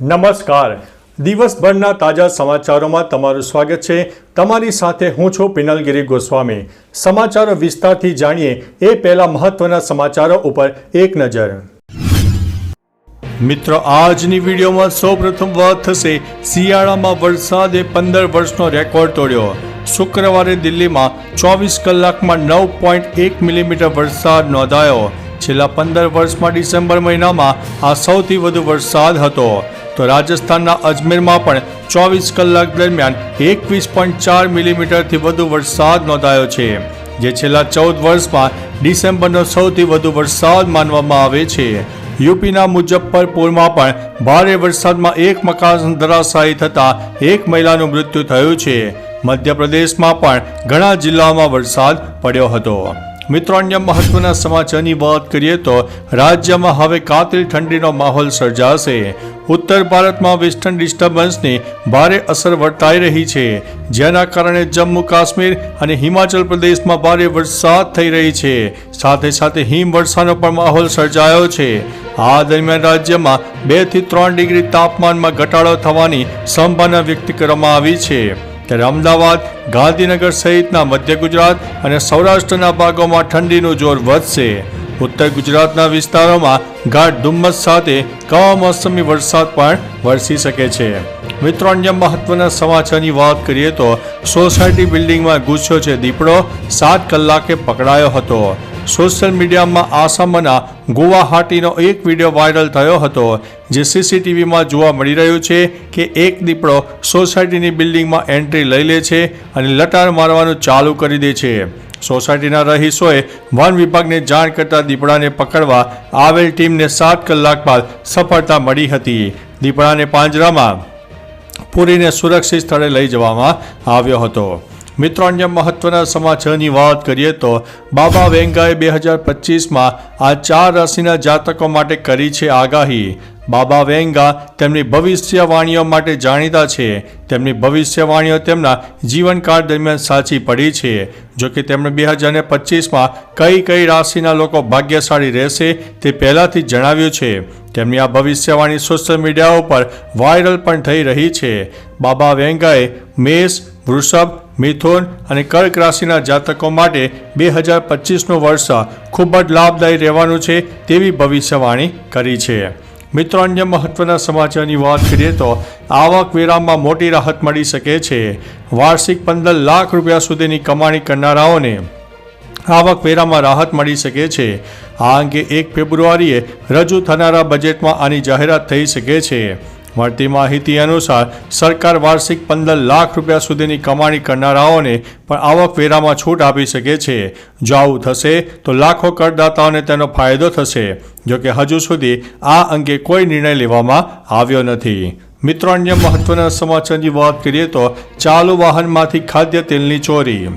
નમસ્કાર. દિવસભરના તાજા સમાચારોમાં તમારું સ્વાગત છે. તમારી સાથે હું છું પિનલગીરી ગોસ્વામી. સમાચારો વિસ્તારથી જાણીએ એ પહેલા મહત્વના સમાચારો ઉપર એક નજર. મિત્રો, આજની વિડીયોમાં સૌપ્રથમ વાત થશે શિયાળામાં વરસાદે પંદર વર્ષનો રેકોર્ડ તોડ્યો. શુક્રવારે દિલ્હીમાં ચોવીસ કલાકમાં નવ પોઈન્ટ એક મિલીમીટર વરસાદ નોંધાયો. છેલ્લા પંદર વર્ષમાં ડિસેમ્બર મહિનામાં આ સૌથી વધુ વરસાદ હતો. તો રાજસ્થાનના અજમેરમાં પણ ચોવીસ કલાક દરમિયાન એકવીસ પોઈન્ટ ચાર મિલીમીટરથી વધુ વરસાદ નોંધાયો છે, જે છેલ્લા ચૌદ વર્ષમાં ડિસેમ્બરનો સૌથી વધુ વરસાદ માનવામાં આવે છે. યુપીના મુજફ્ફરપુરમાં પણ ભારે વરસાદમાં એક મકાન ધરાશાયી થતાં એક મહિલાનું મૃત્યુ થયું છે. મધ્યપ્રદેશમાં પણ ઘણા જિલ્લાઓમાં વરસાદ પડ્યો હતો. મિત્રો અન્ય મહત્વના સમાચારની વાત કરીએ તો રાજ્યમાં હવે કાતિલ ઠંડીનો માહોલ સર્જાશે. ઉત્તર ભારતમાં વેસ્ટર્ન ડિસ્ટર્બન્સની ભારે અસર વર્તાઈ રહી છે. જેના કારણે જમ્મુ કાશ્મીર અને હિમાચલ પ્રદેશમાં ભારે વરસાદ થઈ રહી છે. સાથે સાથે હિમવર્ષાનો પણ માહોલ સર્જાયો છે. આ દરમિયાન રાજ્યમાં બેથી ત્રણ ડિગ્રી તાપમાનમાં ઘટાડો થવાની સંભાવના વ્યક્ત કરવામાં આવી છે. ત્યારે અમદાવાદ, ગાંધીનગર સહિતના મધ્ય ગુજરાત અને સૌરાષ્ટ્રના ભાગોમાં ઠંડીનું જોર વધશે. ઉત્તર ગુજરાતના વિસ્તારોમાં ગાઢ ધુમ્મસ સાથે કમોસમી વરસાદ પણ વરસી શકે છે. મિત્રો, અન્ય મહત્વના સમાચારની વાત કરીએ તો સોસાયટી બિલ્ડિંગમાં ગુસ્સો છે દીપડો, સાત કલાકે પકડાયો હતો. સોશિયલ મીડિયામાં આસામના ગુવાહાટીનો એક વીડિયો વાયરલ થયો હતો, જે સીસીટીવીમાં જોવા મળી રહ્યું છે કે એક દીપડો સોસાયટીની બિલ્ડિંગમાં એન્ટ્રી લઈ લે છે અને લટાર મારવાનું ચાલુ કરી દે છે. સોસાયટીના રહીશોએ વન વિભાગને જાણ કરતા દીપડાને પકડવા આવેલ ટીમને સાત કલાક બાદ સફળતા મળી હતી. દીપડાને પાંજરામાં પૂરીને સુરક્ષિત સ્થળે લઈ જવામાં આવ્યો હતો. મિત્રો અન્ય મહત્વના સમાચારની વાત કરીએ તો બાબા વેંગાએ બે હજાર પચીસમાં આ ચાર રાશિના જાતકો માટે કરી છે આગાહી. બાબા વેંગા તેમની ભવિષ્યવાણીઓ માટે જાણીતા છે. તેમની ભવિષ્યવાણીઓ તેમના જીવનકાળ દરમિયાન સાચી પડી છે. જો કે તેમણે બે હજાર ને પચીસમાં કઈ કઈ રાશિના લોકો ભાગ્યશાળી રહેશે તે પહેલાંથી જણાવ્યું છે. તેમની આ ભવિષ્યવાણી સોશિયલ મીડિયા ઉપર વાયરલ પણ થઈ રહી છે. બાબા વેંગાએ મેષ વૃષભ, મિથુન અને કર્ક રાશિના જાતકો માટે બે હજાર પચીસનું વર્ષ ખૂબ જ લાભદાયી રહેવાનું છે તેવી ભવિષ્યવાણી કરી છે. મિત્રો, અન્ય મહત્વના સમાચારની વાત કરીએ તો આવકવેરામાં મોટી રાહત મળી શકે છે. વાર્ષિક પંદર લાખ રૂપિયા સુધીની કમાણી કરનારાઓને આવકવેરામાં રાહત મળી શકે છે. આ અંગે એક ફેબ્રુઆરીએ રજૂ થનારા બજેટમાં આની જાહેરાત થઈ શકે છે. મળતી માહિતી અનુસાર, સરકાર વાર્ષિક પંદર લાખ રૂપિયા સુધીની કમાણી કરનારાઓને પણ આવકવેરામાં છૂટ આપી શકે છે. જો આવું થશે તો લાખો કરદાતાઓને તેનો ફાયદો થશે. જોકે હજુ સુધી આ અંગે કોઈ નિર્ણય લેવામાં આવ્યો નથી. મિત્રો, અન્ય મહત્વના સમાચારની વાત કરીએ તો ચાલુ વાહનમાંથી ખાદ્ય તેલની ચોરી.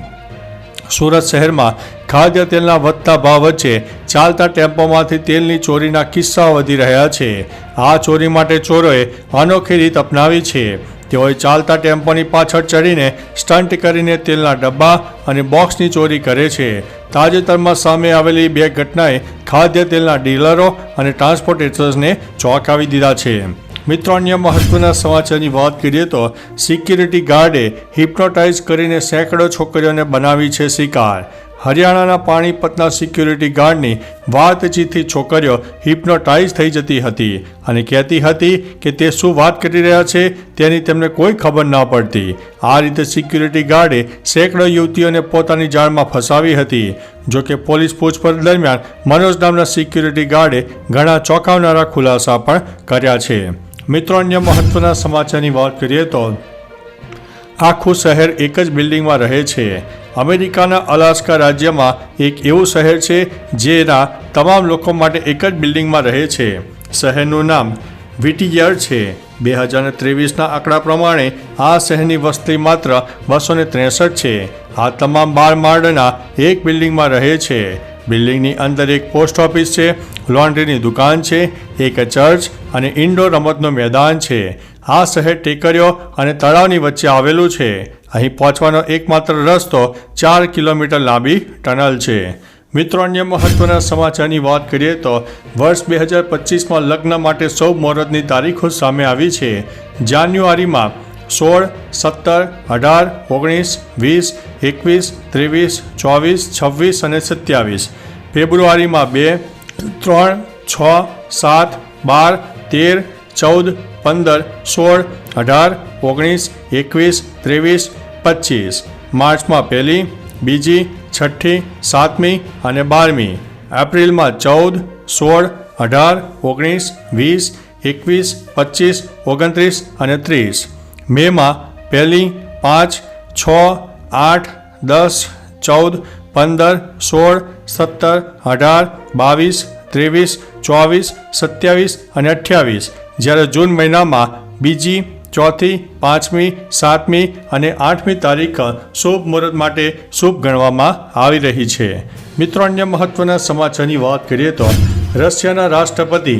સુરત શહેરમાં ખાદ્ય તેલના વધતા ભાવ વચ્ચે ચાલતા ટેમ્પોમાંથી તેલની ચોરીના કિસ્સાઓ વધી રહ્યા છે. આ ચોરી માટે ચોરોએ અનોખી રીત અપનાવી છે. તેઓએ ચાલતા ટેમ્પોની પાછળ ચડીને સ્ટન્ટ કરીને તેલના ડબ્બા અને બોક્સની ચોરી કરે છે. તાજેતરમાં સામે આવેલી બે ઘટનાએ ખાદ્ય તેલના ડીલરો અને ટ્રાન્સપોર્ટેટર્સને ચોંકાવી દીધા છે. મિત્રો, અન્ય મહત્વના સમાચારની વાત કરીએ તો સિક્યુરિટી ગાર્ડે હિપ્નોટાઇઝ કરીને સેંકડો છોકરીઓને બનાવી છે શિકાર. હરિયાણાના પાણીપતના સિક્યુરિટી ગાર્ડની વાતચીતથી છોકરીઓ હિપ્નોટાઇઝ થઈ જતી હતી અને કહેતી હતી કે તે શું વાત કરી રહ્યા છે તેની તેમને કોઈ ખબર ના પડતી. આ રીતે સિક્યુરિટી ગાર્ડે સેંકડો યુવતીઓને પોતાની જાળમાં ફસાવી હતી. જો કે પોલીસ પૂછપરછ દરમિયાન મનોજ નામના સિક્યુરિટી ગાર્ડે ઘણા ચોંકાવનારા ખુલાસા પણ કર્યા છે. મિત્રો, અન્ય મહત્વના સમાચારની વાત કરીએ તો આખું શહેર એક જ બિલ્ડિંગમાં રહે છે. અમેરિકાના અલાસ્કા રાજ્યમાં એક એવું શહેર છે, જેના તમામ લોકો માટે એક જ બિલ્ડિંગમાં રહે છે. શહેરનું નામ વિટીયર છે. બે હજાર ત્રેવીસના આંકડા પ્રમાણે આ શહેરની વસ્તી માત્ર બસો ને ત્રેસઠ છે. આ તમામ બાર માળના એક બિલ્ડિંગમાં રહે છે. બિલ્ડિંગની અંદર એક પોસ્ટ ઓફિસ છે, લોન્ડ્રીની દુકાન છે, એક ચર્ચ અને ઇન્ડોર રમતનું મેદાન છે. આ શહેર ટેકરીઓ અને તળાવની વચ્ચે આવેલું છે. અહીં પહોંચવાનો એકમાત્ર રસ્તો ચાર કિલોમીટર લાંબી ટનલ છે. મિત્રો, અન્ય મહત્વના સમાચારની વાત કરીએ તો વર્ષ બે હજાર પચીસમાં લગ્ન માટે સૌ મુહૂર્તની તારીખો સામે આવી છે. જાન્યુઆરીમાં સોળ, સત્તર, અઢાર, ઓગણીસ, વીસ, એકવીસ, ત્રેવીસ, ચોવીસ, છવ્વીસ અને સત્યાવીસ. ફેબ્રુઆરીમાં બે, ત્રણ, છ, સાત, બાર, તેર, ચૌદ, પંદર, સોળ, અઢાર, ઓગણીસ, એકવીસ, ત્રેવીસ પચીસ માર્ચમાં પહેલી, બીજી, છઠ્ઠી, સાતમી અને બારમી. એપ્રિલમાં ચૌદ, સોળ, અઢાર, ઓગણીસ, વીસ, એકવીસ પચીસ ઓગણત્રીસ અને ત્રીસ. મેમાં પહેલી, પાંચ, છ, આઠ, દસ, ચૌદ, પંદર, સોળ, સત્તર, અઢાર, બાવીસ, ત્રેવીસ, ચોવીસ, સત્યાવીસ અને અઠ્યાવીસ. જ્યારે જૂન મહિનામાં બીજી ચોથી, પાંચમી, સાતમી અને આઠમી તારીખ શુભ મુહૂર્ત માટે શુભ ગણવામાં આવી રહી છે. મિત્રો, અન્ય મહત્વના સમાચારની વાત કરીએ તો રશિયાના રાષ્ટ્રપતિ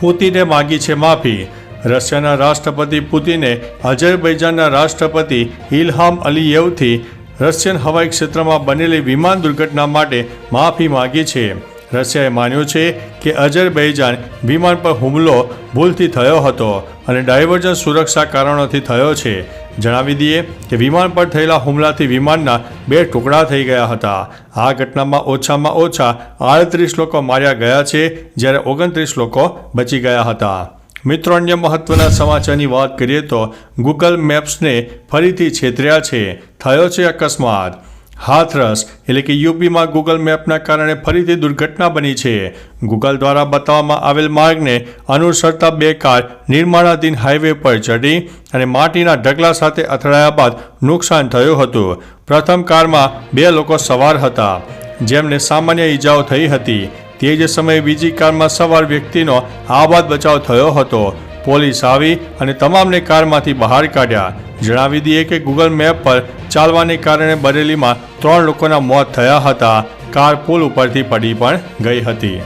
પુતિને માગી છે માફી. રશિયાના રાષ્ટ્રપતિ પુતિને અઝરબૈજાનના રાષ્ટ્રપતિ ઇલહામ અલીયેવથી રશિયન હવાઈ ક્ષેત્રમાં બનેલી વિમાન દુર્ઘટના માટે માફી માગી છે. રશિયાએ માન્યું છે કે અઝરબૈજાન વિમાન પર હુમલો ભૂલથી થયો હતો અને ડાયવર્જન સુરક્ષા કારણોથી થયો છે. જણાવી દઈએ કે વિમાન પર થયેલા હુમલાથી વિમાનના બે ટુકડા થઈ ગયા હતા. આ ઘટનામાં ઓછામાં ઓછા આડત્રીસ લોકો માર્યા ગયા છે, જ્યારે ઓગણત્રીસ લોકો બચી ગયા હતા. મિત્રો, અન્ય મહત્વના સમાચારની વાત કરીએ તો ગૂગલ મેપ્સને ફરીથી છેતર્યા છે. થયો છે અકસ્માત. હાથરસ એટલે કે યુપીમાં ગૂગલ મેપના કારણે ફરીથી દુર્ઘટના બની છે. ગૂગલ દ્વારા બતાવવામાં આવેલ માર્ગને અનુસરતા બે કાર નિર્માણાધીન હાઈવે પર ચડી અને માટીના ઢગલા સાથે અથડાયા બાદ નુકસાન થયું હતું. પ્રથમ કારમાં બે લોકો સવાર હતા. જેમને સામાન્ય ઈજાઓ થઈ હતી. તે જ સમયે બીજી કારમાં સવાર વ્યક્તિનો આબાદ બચાવ થયો હતો. પોલીસ આવી અને તમામને કારમાંથી બહાર કાઢ્યા. જણાવી દઈએ કે ગૂગલ મેપ પર ચાલવાને કારણે બરેલીમાં ત્રણ લોકોના મોત થયા હતા. કાર પુલ ઉપરથી પડી પણ ગઈ હતી.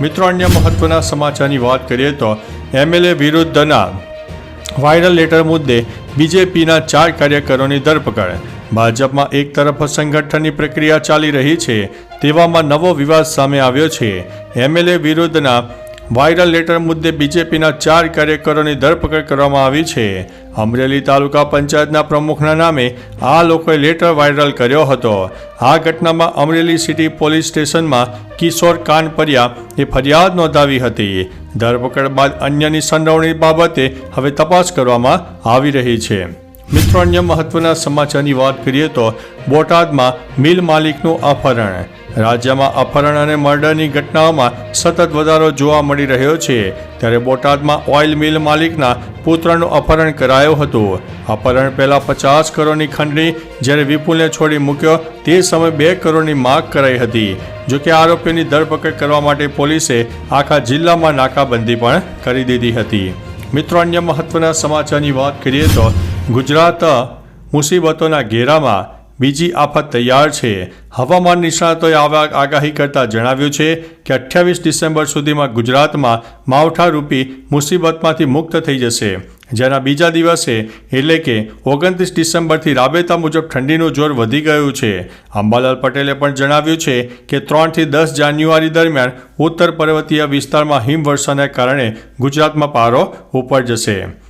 મિત્રો, અન્ય મહત્વના સમાચારની વાત કરીએ તો એમએલએ વિરુદ્ધના વાયરલ લેટર મુદ્દે બીજેપીના ચાર કાર્યકરોની ધરપકડ. ભાજપમાં એક તરફ સંગઠનની પ્રક્રિયા ચાલી રહી છે, તેવામાં નવો વિવાદ સામે આવ્યો છે. એમએલએ વિરુદ્ધના વાયરલ લેટર મુદ્દે બીજેપીના ચાર કાર્યકરોની ધરપકડ કરવામાં આવી છે. અમરેલી તાલુકા પંચાયતના પ્રમુખના નામે આ લોકોએ લેટર વાયરલ કર્યો હતો. આ ઘટનામાં અમરેલી સિટી પોલીસ સ્ટેશનમાં કિશોર કાનપરિયા એ ફરિયાદ નોંધાવી હતી. ધરપકડ બાદ અન્યની સંડોવણી બાબતે હવે તપાસ કરવામાં આવી રહી છે. મિત્રો, અન્ય મહત્વના સમાચારની વાત કરીએ તો બોટાદમાં મિલ માલિકનું અપહરણ. રાજ્યમાં અપહરણ અને મર્ડરની ઘટનાઓમાં સતત વધારો જોવા મળી રહ્યો છે. ત્યારે બોટાદમાં ઓઇલ મિલ માલિકના પુત્રનું અપહરણ કરાયું હતું. અપહરણ પહેલાં પચાસ કરોડની ખંડણી જ્યારે વિપુલને છોડી મૂક્યો, તે સમયે બે કરોડની માગ કરાઈ હતી. જોકે આરોપીની ધરપકડ કરવા માટે પોલીસે આખા જિલ્લામાં નાકાબંધી પણ કરી દીધી હતી. મિત્રો, અન્ય મહત્વના સમાચારની વાત કરીએ તો ગુજરાત મુસીબતોના ઘેરામાં બીજી આફત તૈયાર છે. હવામાન નિષ્ણાતોએ આવા આગાહી કરતા જણાવ્યું છે કે અઠ્યાવીસ ડિસેમ્બર સુધીમાં ગુજરાતમાં માવઠારૂપી મુસીબતમાંથી મુક્ત થઈ જશે. જેના બીજા દિવસે, એટલે કે ઓગણત્રીસ ડિસેમ્બરથી રાબેતા મુજબ ઠંડીનું જોર વધી ગયું છે. અંબાલાલ પટેલે પણ જણાવ્યું છે કે ત્રણથી દસ જાન્યુઆરી દરમિયાન ઉત્તર પર્વતીય વિસ્તારમાં હિમવર્ષાને કારણે ગુજરાતમાં પારો ઉપર જશે.